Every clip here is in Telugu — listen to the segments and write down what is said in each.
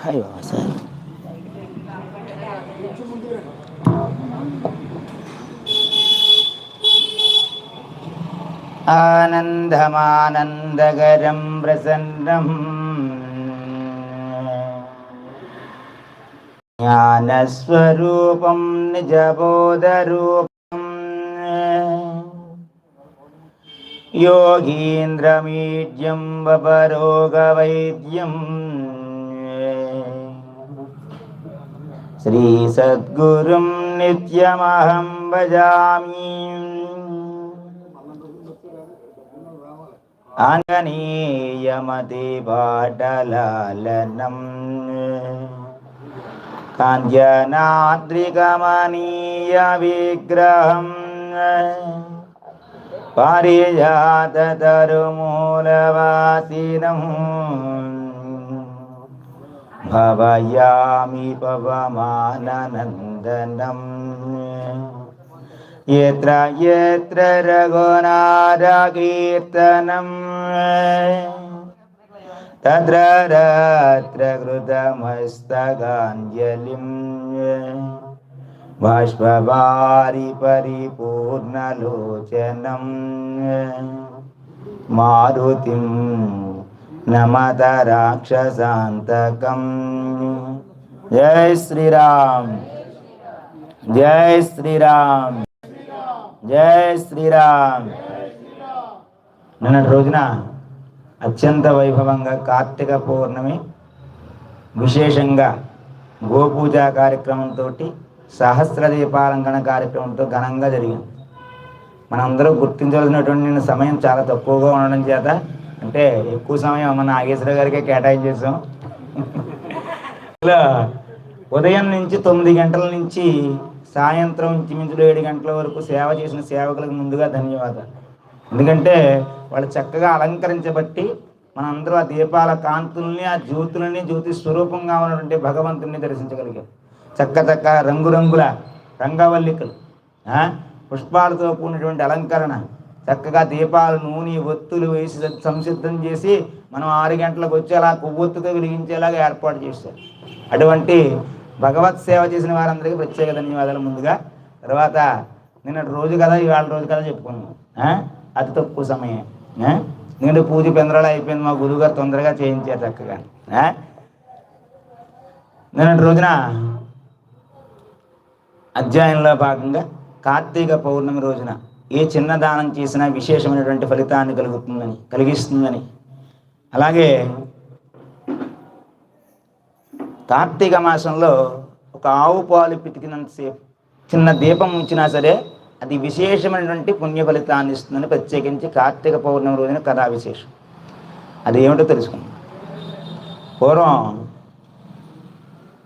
Ay, vamos a ver. ആനന്ദമാനന്ദകരം പ്രസന്നം ജ്ഞാനസ്വരൂപം നിജബോധരൂപം യോഗീന്ദ്രമീഡ്യം വപരോഗവൈദ്യം నిత్యమహం భజామి ఆంజనేయమతి పాటలాలనం కాంజనాద్రికమనీయ విగ్రహం పారిజాతరుమూలవాసినం भवयामि पवमाननन्दनम् यत्र यत्र रघुनारकीर्तनम् तत्र रात्र कृतमस्तकाञ्जलिम् बाष्पवारि परिपूर्णलोचनम् मारुतिम् నమత రాక్షసాంతకం జై శ్రీరామ్ జై శ్రీరామ్ జై శ్రీరామ్ నిన్న రోజున అత్యంత వైభవంగా కార్తీక పౌర్ణమి విశేషంగా గోపూజ కార్యక్రమంతో సహస్ర దీపాలంకణ కార్యక్రమంతో ఘనంగా జరిగింది. మనందరూ గుర్తించవలసినటువంటి సమయం చాలా తక్కువగా ఉండడం చేత అంటే ఎక్కువ సమయం మన నాగేశ్వర గారికే కేటాయించేసాం ఇలా ఉదయం నుంచి తొమ్మిది గంటల నుంచి సాయంత్రం ఇంచుమించులు ఏడు గంటల వరకు సేవ చేసిన సేవకులకు ముందుగా ధన్యవాదాలు. ఎందుకంటే వాళ్ళు చక్కగా అలంకరించబట్టి మనందరూ ఆ దీపాల కాంతుల్ని ఆ జ్యోతులని జ్యోతి స్వరూపంగా ఉన్నటువంటి భగవంతుని దర్శించగలిగాం. చక్క చక్క రంగురంగుల రంగవల్లికలు పుష్పాలతో కూడినటువంటి అలంకరణ. చక్కగా దీపాలు నూనె ఒత్తులు వేసి సంసిద్ధం చేసి మనం ఆరు గంటలకు వచ్చేలా కొవ్వొత్తుగా కొవ్వొత్తుతో వెలిగించేలాగా ఏర్పాటు చేశారు. అటువంటి భగవత్ సేవ చేసిన వారందరికీ ప్రత్యేక ధన్యవాదాలు ముందుగా. తర్వాత నిన్నటి రోజు కదా ఇవాళ రోజు కదా చెప్పుకున్నాం. అతి తక్కువ సమయం. ఆ? ఎందుకంటే పూజ పెందరాలు అయిపోయింది మా గురువుగారు తొందరగా చేయించారు చక్కగా. నిన్నటి రోజున అధ్యాయంలో భాగంగా కార్తీక పౌర్ణమి రోజున ఏ చిన్న దానం చేసినా విశేషమైనటువంటి ఫలితాన్ని కలుగుతుందని కలిగిస్తుందని. అలాగే కార్తీక మాసంలో ఒక ఆవు పాలు పితికినంతసేపు చిన్న దీపం ఉంచినా సరే అది విశేషమైనటువంటి పుణ్య ఫలితాన్ని ఇస్తుందని ప్రత్యేకించి కార్తీక పౌర్ణమి రోజున కథా విశేషం అది ఏమిటో తెలుసుకుందాం. పూర్వం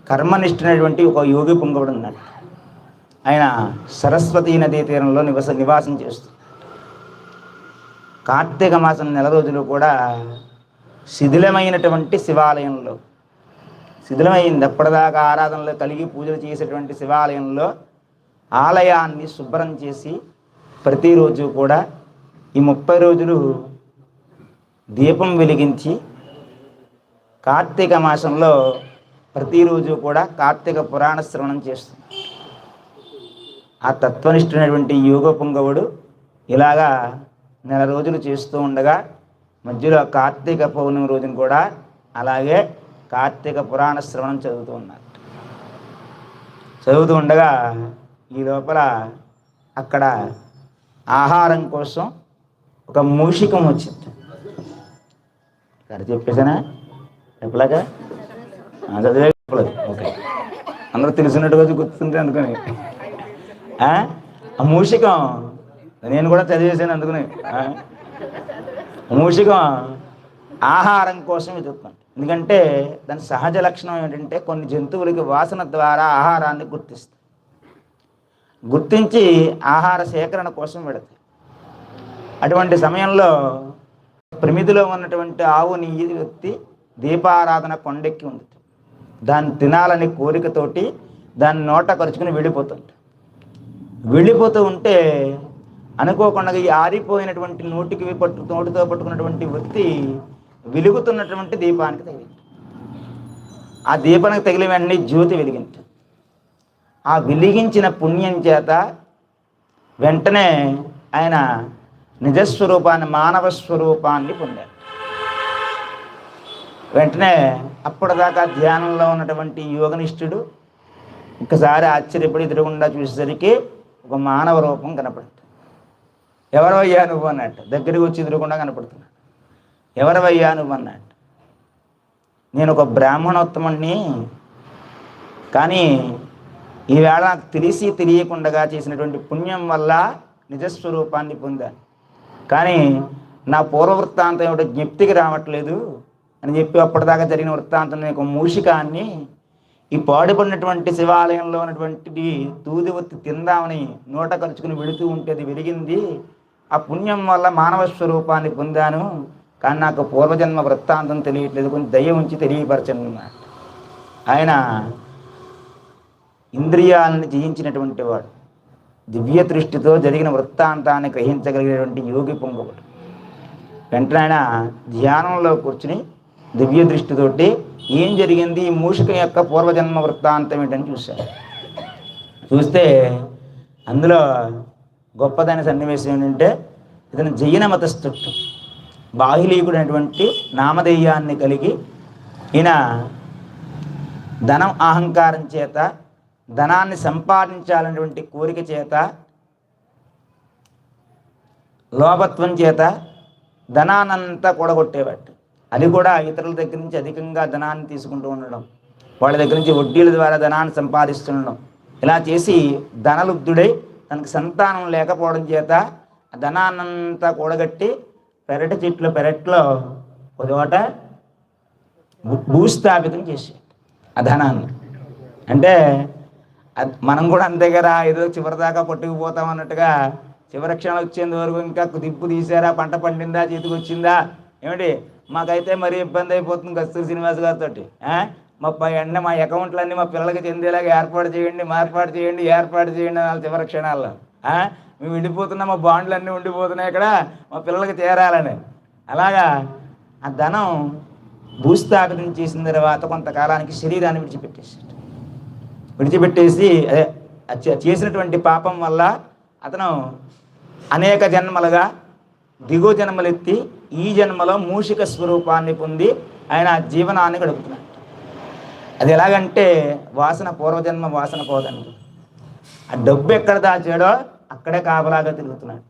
కర్మనిష్టమైనటువంటి ఒక యోగి పొంగవుడు ఉన్నాడు. ఆయన సరస్వతీ నదీ తీరంలో నివస నివాసం చేస్తుంది కార్తీక మాసం నెల రోజులు కూడా శిథిలమైనటువంటి శివాలయంలో. శిథిలమైంది అప్పటిదాకా ఆరాధనలో కలిగి పూజలు చేసేటువంటి శివాలయంలో ఆలయాన్ని శుభ్రం చేసి ప్రతిరోజు కూడా ఈ ముప్పై రోజులు దీపం వెలిగించి కార్తీక మాసంలో ప్రతిరోజు కూడా కార్తీక పురాణ శ్రవణం చేస్తుంది ఆ తత్వనిష్ఠుడైనటువంటి యోగ పుంగవుడు ఇలాగా నెల రోజులు చేస్తూ ఉండగా మధ్యలో కార్తీక పౌర్ణమి రోజున కూడా అలాగే కార్తీక పురాణ శ్రవణం చదువుతూ ఉన్నారు. చదువుతూ ఉండగా ఈ లోపల అక్కడ ఆహారం కోసం ఒక మూషికం వచ్చింది. సరే చెప్పేసానా చెప్పలేక చదివే చెప్పలేదు. ఓకే. అందరూ తెలిసినట్టుగా గుర్తుంటే అందుకని. మూషికం. నేను కూడా చదివేసాను అందుకని. మూషికం ఆహారం కోసం వెతుకుతాం ఎందుకంటే దాని సహజ లక్షణం ఏంటంటే కొన్ని జంతువులకి వాసన ద్వారా ఆహారాన్ని గుర్తిస్తాయి. గుర్తించి ఆహార సేకరణ కోసం పెడతాయి. అటువంటి సమయంలో ప్రమిదిలో ఉన్నటువంటి ఆవుని ఈ వ్యక్తి దీపారాధన కొండెక్కి ఉంది దాన్ని తినాలని కోరికతోటి దాన్ని నోట కరుచుకుని వెళ్ళిపోతుంది వెళ్ళిపోతూ ఉంటే అనుకోకుండా ఈ ఆరిపోయినటువంటి నోటికి పట్టు నోటితో పట్టుకున్నటువంటి వ్యక్తి వెలుగుతున్నటువంటి దీపానికి తగిలింది. ఆ దీపానికి తగిలిన వెంటనే జ్యోతి వెలిగింది. ఆ వెలిగించిన పుణ్యం చేత వెంటనే ఆయన నిజస్వరూపాన్ని మానవ స్వరూపాన్ని పొందారు. వెంటనే అప్పటిదాకా ధ్యానంలో ఉన్నటువంటి యోగనిష్ఠుడు ఒకసారి ఆశ్చర్యపడి ఎదురుగుండా చూసేసరికి ఒక మానవ రూపం కనపడుతుంది. ఎవరవయ్యా నువ్వు అన్నట్టు. దగ్గరికి వచ్చి ఎదురకుండా కనపడుతున్నాడు. ఎవరవయ్యా నువ్వు అన్నట్టు. నేను ఒక బ్రాహ్మణోత్తముణ్ణి కానీ ఈవేళ నాకు తెలిసి తెలియకుండా చేసినటువంటి పుణ్యం వల్ల నిజస్వరూపాన్ని పొందాను. కానీ నా పూర్వవృత్తాంతం ఏమిటో జ్ఞప్తికి రావట్లేదు అని చెప్పి అప్పటిదాకా జరిగిన వృత్తాంతం యొక్క ఒక మూషికాన్ని ఈ పాడుపడినటువంటి శివాలయంలో ఉన్నటువంటి తూది ఒత్తి తిందామని నోట కలుచుకుని వెళుతూ ఉంటే అది వెలిగింది ఆ పుణ్యం వల్ల మానవ స్వరూపాన్ని పొందాను. కానీ నాకు పూర్వజన్మ వృత్తాంతం తెలియట్లేదు. కొంచెం దయ ఉంచి తెలియపరచను ఆయన ఇంద్రియాలను జయించినటువంటి వాడు. దివ్య దృష్టితో జరిగిన వృత్తాంతాన్ని గ్రహించగలిగినటువంటి యోగి పొంగవుడు వెంటనే ఆయన ధ్యానంలో కూర్చుని దివ్య దృష్టితోటి ఏం జరిగింది? ఈ మూషిక యొక్క పూర్వజన్మ వృత్తాంతం ఏంటని చూశారు. చూస్తే అందులో గొప్పదైన సన్నివేశం ఏంటంటే ఇతను జైన మతస్థుడు. బాహులీకుడైనటువంటి నామధేయాన్ని కలిగి ఈయన ధనం అహంకారం చేత ధనాన్ని సంపాదించాలనేటువంటి కోరిక చేత లోభత్వం చేత ధనాన్నంతా కూడగొట్టేవాడు. అది కూడా ఇతరుల దగ్గర నుంచి అధికంగా ధనాన్ని తీసుకుంటూ ఉండడం వాళ్ళ దగ్గర నుంచి వడ్డీల ద్వారా ధనాన్ని సంపాదిస్తుండడం. ఇలా చేసి ధనలుబ్ధుడై తనకు సంతానం లేకపోవడం చేత ఆ ధనాన్నంతా కూడగట్టి పెరటి చెట్లు పెరట్లో ఒక చోట భూ- భూస్థాపితం చేసి ఆ ధనాన్ని. అంటే మనం కూడా అంతే కదా ఏదో చివరిదాకా పట్టుకుపోతాం అన్నట్టుగా చివరి క్షణం వచ్చేంత వరకు ఇంకా దిప్పు తీసారా పంట పండిందా చేతికి వచ్చిందా ఏమిటి మాకైతే మరి ఇబ్బంది అయిపోతుంది కస్తూరి శ్రీనివాస్ గారితో మా ఎండ అన్నీ మా అకౌంట్లన్నీ మా పిల్లలకి చెందేలాగా ఏర్పాటు చేయండి మార్పాటు చేయండి ఏర్పాటు చేయండి వాళ్ళ చివరి క్షణాల్లో. మేము ఉండిపోతున్నా మా బాండ్లు అన్నీ ఉండిపోతున్నాయి ఇక్కడ మా పిల్లలకి చేరాలని. అలాగా ఆ ధనం భూస్థాపితం చేసిన తర్వాత కొంతకాలానికి శరీరాన్ని విడిచిపెట్టేసాడు విడిచిపెట్టేసి అదే చేసినటువంటి పాపం వల్ల అతను అనేక జన్మలుగా దిగువ జన్మలెత్తి ఈ జన్మలో మూషిక స్వరూపాన్ని పొంది ఆయన జీవనాన్ని గడుపుతున్నాడు. అది ఎలాగంటే వాసన పూర్వజన్మ వాసన పోదండి ఆ డబ్బు ఎక్కడ దాచాడో అక్కడే కాపలాగా తిరుగుతున్నాడు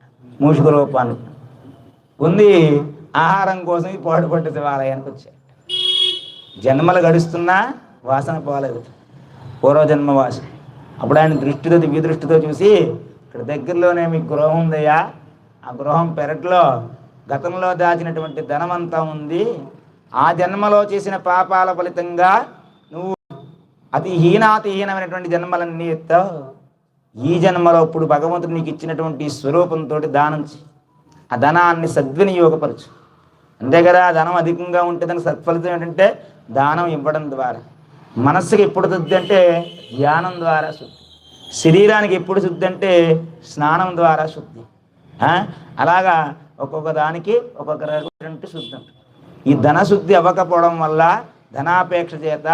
మూషిక రూపాన్ని. ఉంది ఆహారం కోసం ఈ పాడుపడ్డ శివాలయానికి వచ్చాడు. జన్మలు గడుస్తున్నా వాసన పోలేదు. పూర్వజన్మ వాసన. అప్పుడు ఆయన దృష్టితో దివ్య దృష్టితో చూసి ఇక్కడ దగ్గరలోనే మీ గృహం ఉందయ్యా ఆ గృహం పెరట్లో గతంలో దాచినటువంటి ధనమంతా ఉంది. ఆ జన్మలో చేసిన పాపాల ఫలితంగా నువ్వు అతి హీనాతిహీనమైనటువంటి జన్మలన్నీ ఎత్తావు. ఈ జన్మలో ఇప్పుడు భగవంతుడు నీకు ఇచ్చినటువంటి స్వరూపంతో దానం ఆ ధనాన్ని సద్వినియోగపరచు. అంతే కదా ధనం అధికంగా ఉంటే దానికి సత్ఫలితం ఏంటంటే దానం ఇవ్వడం ద్వారా. మనస్సుకి ఎప్పుడు శుద్ధి అంటే ధ్యానం ద్వారా శుద్ధి. శరీరానికి ఎప్పుడు శుద్ధి అంటే స్నానం ద్వారా శుద్ధి. అలాగా ఒక్కొక్క దానికి ఒక్కొక్క రకమైనటువంటి శుద్ధి. ఉంటుంది ఈ ధన శుద్ధి అవ్వకపోవడం వల్ల ధనాపేక్ష చేత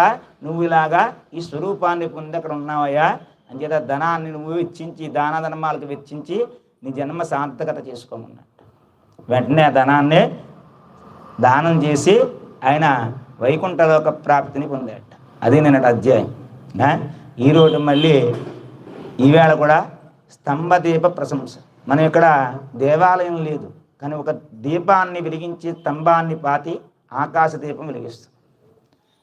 నువ్వు ఇలాగా ఈ స్వరూపాన్ని పొంది అక్కడ ఉన్నావయ్యా. అంచేత ధనాన్ని నువ్వు వెచ్చించి దాన ధర్మాలకు వెచ్చించి నీ జన్మ సార్థకత చేసుకోమన్నట్టు వెంటనే ఆ ధనాన్ని దానం చేసి ఆయన వైకుంఠలోక ప్రాప్తిని పొందాడు అది నేను అధ్యాయం. ఈరోజు మళ్ళీ ఈవేళ కూడా స్తంభదీప ప్రశంస. మనం ఇక్కడ దేవాలయం లేదు కానీ ఒక దీపాన్ని వెలిగించి స్తంభాన్ని పాతి ఆకాశ దీపం వెలిగిస్తుంది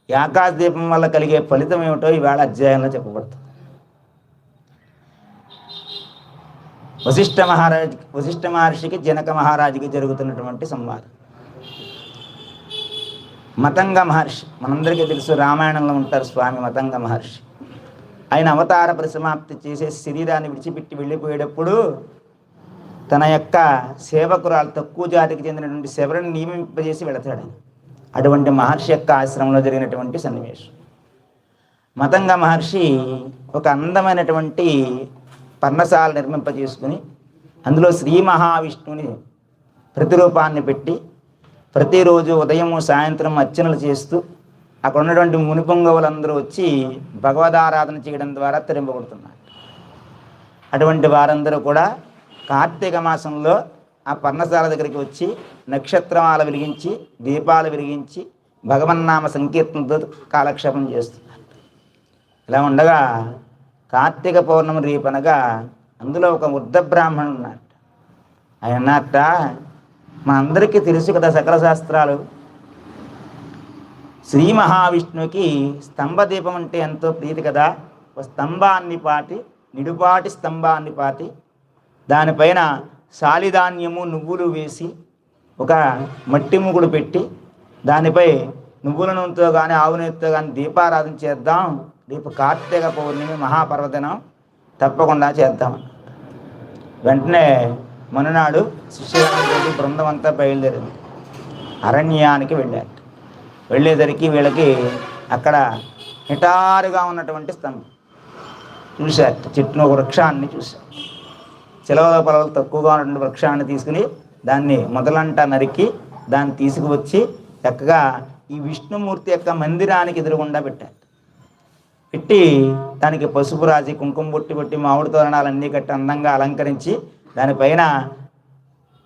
ఈ ఆకాశ దీపం వల్ల కలిగే ఫలితం ఏమిటో ఈవేళ అధ్యాయంలో చెప్పబడుతుంది. వశిష్ఠ మహారాజ్ వశిష్ఠ మహర్షికి జనక మహారాజుకి జరుగుతున్నటువంటి సంవాదం. మతంగ మహర్షి మనందరికీ తెలుసు రామాయణంలో ఉంటారు స్వామి మతంగ మహర్షి. ఆయన అవతార పరిసమాప్తి చేసే శరీరాన్ని విడిచిపెట్టి వెళ్ళిపోయేటప్పుడు తన యొక్క సేవకురాలు తక్కువ జాతికి చెందినటువంటి శబరిని నియమింపజేసి వెళతాడు అటువంటి మహర్షి యొక్క ఆశ్రమంలో జరిగినటువంటి సన్నివేశం. మతంగ మహర్షి ఒక అందమైనటువంటి పర్ణశాల నిర్మింపజేసుకుని అందులో శ్రీ మహావిష్ణువుని ప్రతిరూపాన్ని పెట్టి ప్రతిరోజు ఉదయం సాయంత్రం అర్చనలు చేస్తూ అక్కడ ఉన్నటువంటి మునిపొంగవులందరూ వచ్చి భగవదారాధన చేయడం ద్వారా తిరింపబడుతున్నారు అటువంటి వారందరూ కూడా కార్తీక మాసంలో ఆ పర్ణశాల దగ్గరికి వచ్చి నక్షత్రమాల వెలిగించి దీపాలు వెలిగించి భగవన్నామ సంకీర్తనతో కాలక్షేపం చేస్తున్నారు ఇలా ఉండగా కార్తీక పౌర్ణమి రేపనగా అందులో ఒక వృద్ధ బ్రాహ్మణుడు ఉన్నాడు. ఆయన అన్నట్ట మా అందరికీ తెలుసు కదా సకల శాస్త్రాలు. శ్రీ మహావిష్ణువుకి స్తంభ దీపం అంటే ఎంతో ప్రీతి కదా. ఒక స్తంభాన్ని పాటి నిడుపాటి స్తంభాన్ని పాటి దానిపైన సాలిధాన్యము నువ్వులు వేసి ఒక మట్టి ముగుడు పెట్టి దానిపై నువ్వుల నూనెతో కానీ ఆవు నూనెతో కానీ దీపారాధన చేద్దాం. రేపు కార్తీక పౌర్ణమి మహాపర్వదినం తప్పకుండా చేద్దాం. వెంటనే మనునాడు శిష్యులందరికీ బృందం అంతా బయలుదేరింది. అరణ్యానికి వెళ్ళారు. వెళ్ళేసరికి వీళ్ళకి అక్కడ నిటారుగా ఉన్నటువంటి స్తంభం చూశారు. చెట్టును ఒక వృక్షాన్ని చూశారు. చిలవల పొలవలు తక్కువగా ఉన్నటువంటి వృక్షాన్ని తీసుకుని దాన్ని మొదలంట నరికి దాన్ని తీసుకువచ్చి చక్కగా ఈ విష్ణుమూర్తి యొక్క మందిరానికి ఎదురుగుండా పెట్టారు. పెట్టి దానికి పసుపు రాసి కుంకుమ బొట్టి బొట్టి మామిడి తోరణాలన్నీ కట్టి అందంగా అలంకరించి దానిపైన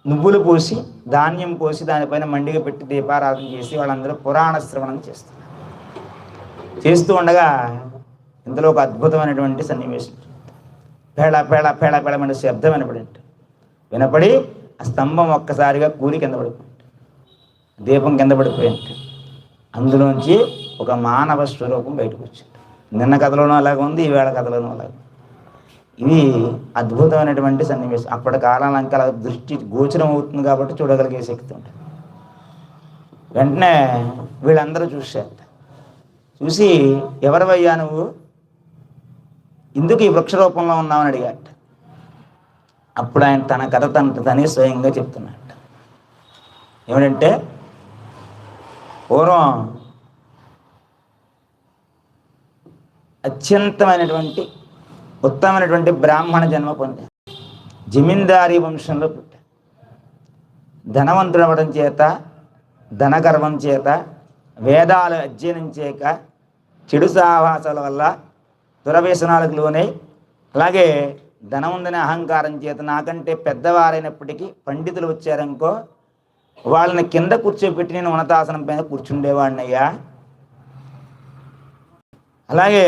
నువ్వులు పోసి ధాన్యం పోసి దానిపైన మండిగ పెట్టి దీపారాధన చేసి వాళ్ళందరూ పురాణ శ్రవణం చేస్తారు చేస్తూ ఉండగా ఇందులో ఒక అద్భుతమైనటువంటి సన్నివేశం. పేళ పేళ పేళ పేళమైన శబ్దం వినపడింది. వినపడి ఆ స్తంభం ఒక్కసారిగా కూలి కింద పడిపోయింది. దీపం కింద పడిపోయింది. అందులోంచి ఒక మానవ స్వరూపం బయటకు వచ్చింది. నిన్న కథలోనూ అలాగే ఉంది ఈవేళ కథలోనూ అలాగే ఇది అద్భుతమైనటువంటి సన్నివేశం. అప్పటి కాలానికి అలా దృష్టి గోచరం అవుతుంది కాబట్టి చూడగలిగే శక్తి ఉంటుంది. వెంటనే వీళ్ళందరూ చూశారు. చూసి ఎవరివయ్యా నువ్వు? ఎందుకు ఈ వృక్ష రూపంలో ఉన్నామని అడిగాట. అప్పుడు ఆయన తన కథ తన తనే స్వయంగా చెప్తున్నాడు ఏమిటంటే పూర్వం అత్యంతమైనటువంటి ఉత్తమైనటువంటి బ్రాహ్మణ జన్మ పొందాడు జమీందారీ వంశంలో పుట్టాడు ధనవంతుడు అవ్వడం చేత ధనగర్వం చేత వేదాలు అధ్యయనం చేయక చెడు సాహసాల వల్ల దురవ్యసనాలకు లోనై అలాగే ధనం ఉందనే అహంకారం చేత నాకంటే పెద్దవారైనప్పటికీ పండితులు వచ్చారనుకో వాళ్ళని కింద కూర్చోబెట్టి నేను ఉన్నతాసనం పైన కూర్చుండేవాడిని అయ్యా అలాగే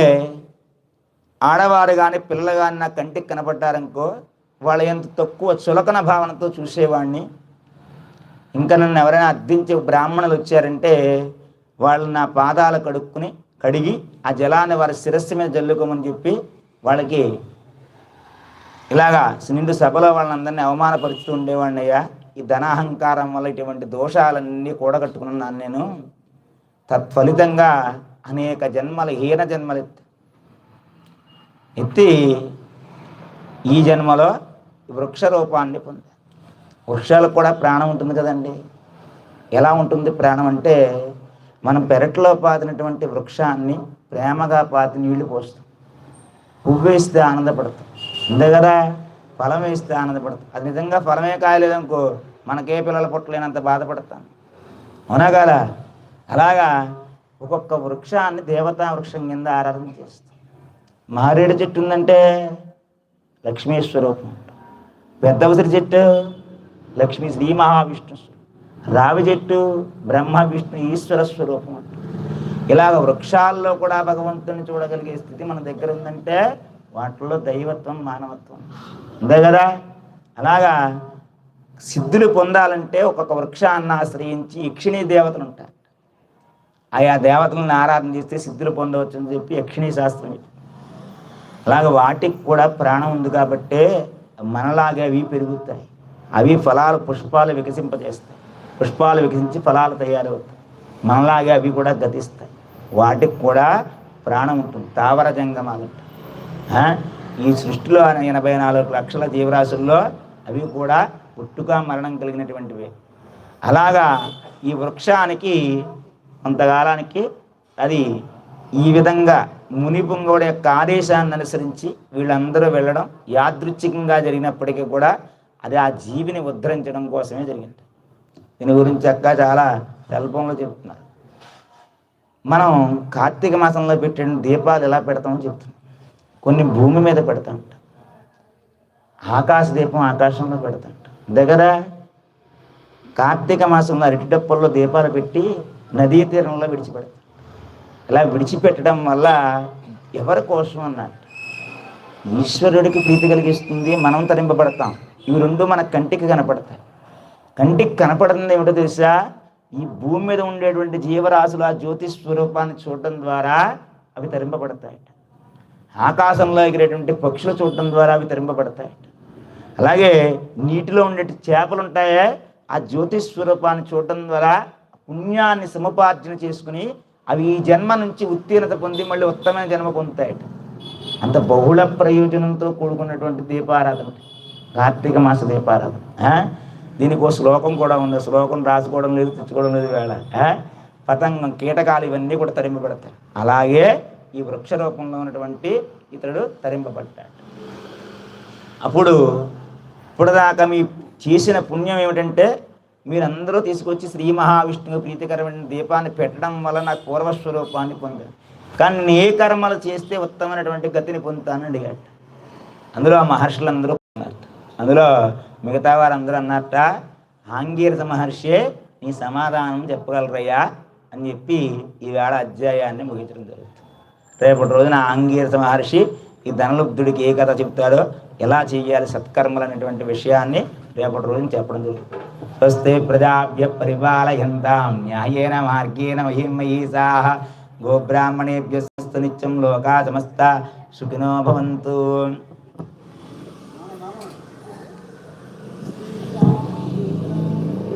ఆడవారు కానీ పిల్లలు కానీ నా కంటికి కనపడ్డారనుకో వాళ్ళ ఎంత తక్కువ చులకన భావనతో చూసేవాడిని. ఇంకా నన్ను ఎవరైనా అర్థించే బ్రాహ్మణులు వచ్చారంటే వాళ్ళు నా పాదాలు కడుక్కుని కడిగి ఆ జలాన్ని వారి శిరస్సు మీద జల్లుకోమని చెప్పి వాళ్ళకి ఇలాగా నిండు సభలో వాళ్ళందరినీ అవమానపరుస్తూ ఉండేవాడిని అయ్యా. ఈ ధనాహంకారం వల్ల ఇటువంటి దోషాలన్నీ కూడగట్టుకున్నాను నేను. తత్ఫలితంగా అనేక జన్మలు హీన జన్మలు ఎత్తి ఎత్తి ఈ జన్మలో వృక్ష రూపాన్ని పొందాను. వృక్షాలకు కూడా ప్రాణం ఉంటుంది కదండి. ఎలా ఉంటుంది ప్రాణం అంటే మనం పెరట్లో పాతినటువంటి వృక్షాన్ని ప్రేమగా పాతి నీళ్ళు పోస్తాం. పువ్వు వేస్తే ఆనందపడతాం. అంతే కదా? ఫలం వేస్తే ఆనందపడతాం. అది నిజంగా ఫలమే కాయలేదనుకో మనకే పిల్లల పుట్టలేనంత బాధపడతాం. అవునా కదా? అలాగా ఒక్కొక్క వృక్షాన్ని దేవతా వృక్షం కింద ఆరాధన చేస్తాం. మారేడు చెట్టు ఉందంటే లక్ష్మీ స్వరూపం. పెద్ద ఉసిరి చెట్టు లక్ష్మీ శ్రీ మహావిష్ణు రావి చెట్టు బ్రహ్మ విష్ణు ఈశ్వర స్వరూపం అంట. ఇలాగ వృక్షాల్లో కూడా భగవంతుని చూడగలిగే స్థితి మన దగ్గర ఉందంటే వాటిలో దైవత్వం మానవత్వం. అంతే కదా? అలాగా సిద్ధులు పొందాలంటే ఒక్కొక్క వృక్షాన్ని ఆశ్రయించి యక్షిణీ దేవతలు ఉంటారు. ఆయా దేవతలను ఆరాధన చేస్తే సిద్ధులు పొందవచ్చు అని చెప్పి యక్షిణీ శాస్త్రం అలాగే వాటికి కూడా ప్రాణం ఉంది కాబట్టే మనలాగే అవి పెరుగుతాయి. అవి ఫలాలు పుష్పాలు వికసింపజేస్తాయి. పుష్పాలు వికసించి ఫలాలు తయారవుతాయి. మనలాగే అవి కూడా గతిస్తాయి. వాటికి కూడా ప్రాణం ఉంటుంది. తావర జంగమాలు ఈ సృష్టిలో ఎనభై నాలుగు లక్షల జీవరాశుల్లో అవి కూడా పుట్టుక మరణం కలిగినటువంటివి. అలాగా ఈ వృక్షానికి కొంతకాలానికి అది ఈ విధంగా మునిపుంగోడ యొక్క ఆదేశాన్ని అనుసరించి వీళ్ళందరూ వెళ్ళడం యాదృచ్ఛికంగా జరిగినప్పటికీ కూడా అది ఆ జీవిని ఉద్ధరించడం కోసమే జరిగింది. దీని గురించి అక్క చాలా సెల్ఫోన్లో చెప్తున్నారు. మనం కార్తీక మాసంలో పెట్టిన దీపాలు ఎలా పెడతామో చెప్తున్నాం. కొన్ని భూమి మీద పెడతా ఉంటాం ఆకాశ దీపం ఆకాశంలో పెడతా ఉంటాం దగ్గర కార్తీక మాసంలో అరటిడప్పల్లో దీపాలు పెట్టి నదీ తీరంలో విడిచిపెడతాం. ఇలా విడిచిపెట్టడం వల్ల ఎవరి కోసం అన్నట్టు ఈశ్వరుడికి ప్రీతి కలిగిస్తుంది మనం తరింపబడతాం. ఇవి రెండు మన కంటికి కనపడతాయి. కంటికి కనపడుతుంది ఏమిటో తెలుసా? ఈ భూమి మీద ఉండేటువంటి జీవరాశులు ఆ జ్యోతి స్వరూపాన్ని చూడటం ద్వారా అవి తరింపబడతాయట. ఆకాశంలో ఎగిరేటువంటి పక్షులు చూడటం ద్వారా అవి తరింపబడతాయట. అలాగే నీటిలో ఉండే చేపలు ఉంటాయే ఆ జ్యోతి స్వరూపాన్ని చూడటం ద్వారా పుణ్యాన్ని సముపార్జన చేసుకుని అవి ఈ జన్మ నుంచి ఉత్తీర్ణత పొంది మళ్ళీ ఉత్తమైన జన్మ పొందుతాయట. అంత బహుళ ప్రయోజనంతో కూడుకున్నటువంటి దీపారాధన. కార్తీక మాస దీపారాధన. దీనికి శ్లోకం కూడా ఉంది. శ్లోకం రాసుకోవడం లేదు తెచ్చుకోవడం లేదు వేళ పతంగం కీటకాలు ఇవన్నీ కూడా తరింపబడతాయి అలాగే ఈ వృక్ష రూపంలో ఉన్నటువంటి ఇతరుడు తరింపబడ్డాడు అప్పుడు ఇప్పటిదాకా మీ చేసిన పుణ్యం ఏమిటంటే మీరందరూ తీసుకొచ్చి శ్రీ మహావిష్ణువు ప్రీతికరమైన దీపాన్ని పెట్టడం వల్ల నాకు పూర్వస్వరూపాన్ని పొందాను కానీ నేను ఏ కర్మలు చేస్తే ఉత్తమమైనటువంటి గతిని పొందుతానని అడిగాడు. అందులో ఆ మహర్షులందరూ ఉన్నారు. అందులో మిగతా వారందరూ అన్నట్ట ఆంగీరస మహర్షే నీ సమాధానం చెప్పగలరయ్యా అని చెప్పి ఈవేళ అధ్యాయాన్ని ముగించడం జరుగుతుంది. రేపటి రోజున ఆంగీరస మహర్షి ఈ ధనలుబ్ధుడికి ఏ కథ చెప్తాడో ఎలా చేయాలి సత్కర్మలు అనేటువంటి విషయాన్ని రేపటి రోజున చెప్పడం జరుగుతుంది. స్వస్తే ప్రజాభ్య పరిపాలయంతాం న్యాయేన మార్గేణ మహిమయీసా గోబ్రాహ్మణేభ్యస్తు నిత్యం లోకా సమస్త సుఖినో భవంతు.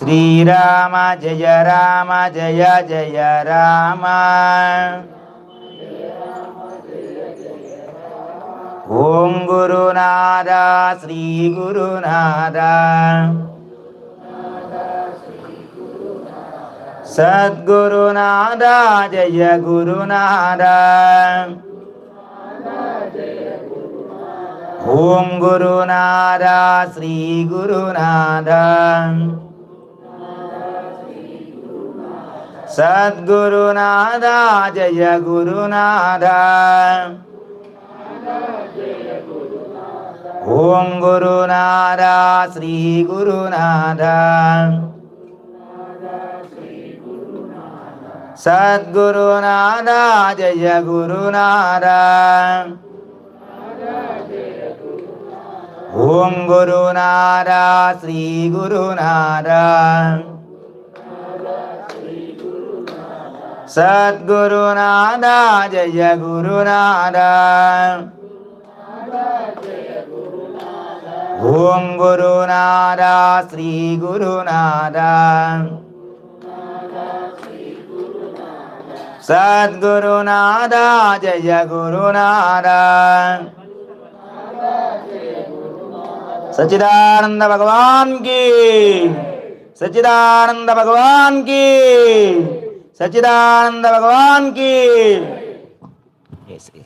శ్రీరామ జయ రామ జయ జయ రామ. ఓం గురునాథ శ్రీ గురునాథ. సద్గురునాథ జయ గురునాథ. ఓం గురునాథ శ్రీ గురునాథ. సద్గురునాథ జయ గురునాథ. ఓం గురునాథ శ్రీ గురునాథ. సద్గురునాథ జయ గురునాథ. ఓం గురునాథ శ్రీ గురునాథ. సద్గురునాథ జయ గురునాథ. ఓం గురునాథ శ్రీ గురునాథ. సద్గురునాథ జయ గురునాథ. సచిదానంద భగవాన్కి. సచిదానంద భగవాన్ की సచిదానంద భగవాన్ की జై శ్రీ